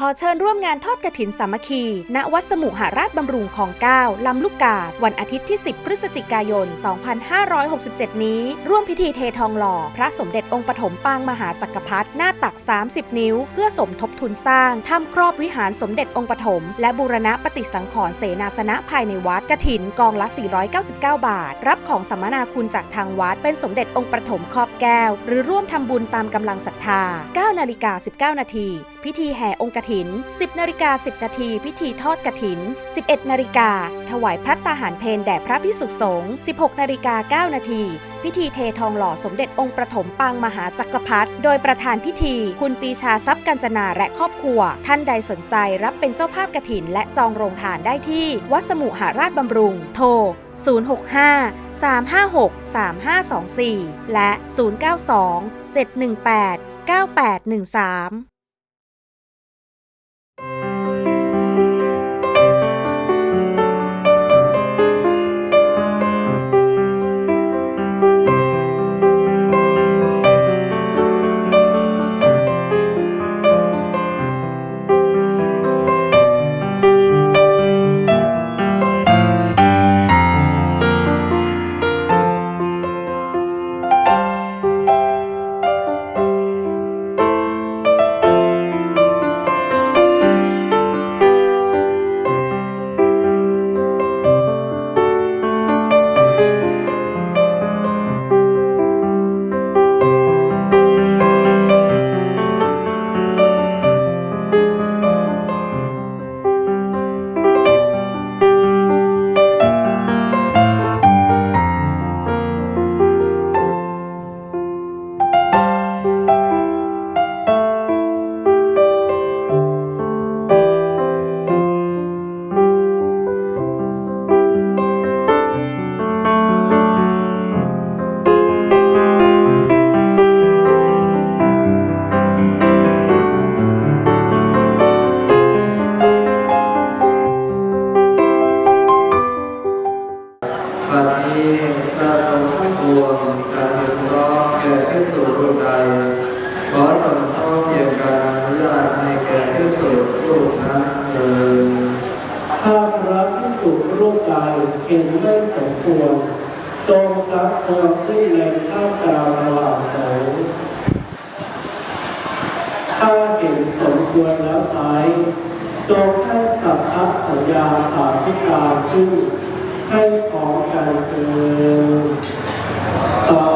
ขอเชิญร่วมงานทอดกระถินสามัคคี ณ วัดสมุหาราชบำรุงของ 9 ลำลูกกาวันอาทิตย์ที่ 10 พฤศจิกายน 2567 นี้ ร่วมพิธีเททองหล่อ พระสมเด็จองค์ปฐมปางมหาจักรพรรดิหน้าตัก 30 นิ้ว เพื่อสมทบทุนสร้างทำครอบวิหารสมเด็จองค์ปฐม และบูรณะปฏิสังขรณ์เสนาสนะภายในวัดกระถินกองละ 499 บาท รับของสัมมนาคุณจากทางวัด เป็นสมเด็จองค์ปฐมครอบแก้ว หรือร่วมทำบุญตามกำลังศรัทธา 9 นาฬิกา 19 นาที พิธีแห่องค์กฐิน 10นาฬิกา10นาทีพิธีทอดกฐิน 11นาฬิกาถวายพระตาหารเพนแด่พระพิสุสงฆ์16นาฬิกา9นาทีพิธีเททองหล่อสมเด็จองค์ประถมปางมหาจักรพรรดิโดยประธานพิธี คุณปีชาทรัพย์กัญจนาและครอบครัว ท่านใดสนใจรับเป็นเจ้าภาพกฐิน และจองโรงทานได้ที่วัดสมุหาราชบำรุง โทร 065 356 3524 และ 092 718 9813 กายเห็นไม่สมควรจงรับตัวขึ้นในท่ามกลางระหว่าสงถ้าเห็นสมควรแล้วไซร้จงให้สัพพสัญญาสาธิการขึ้นให้ของกันเกิดสา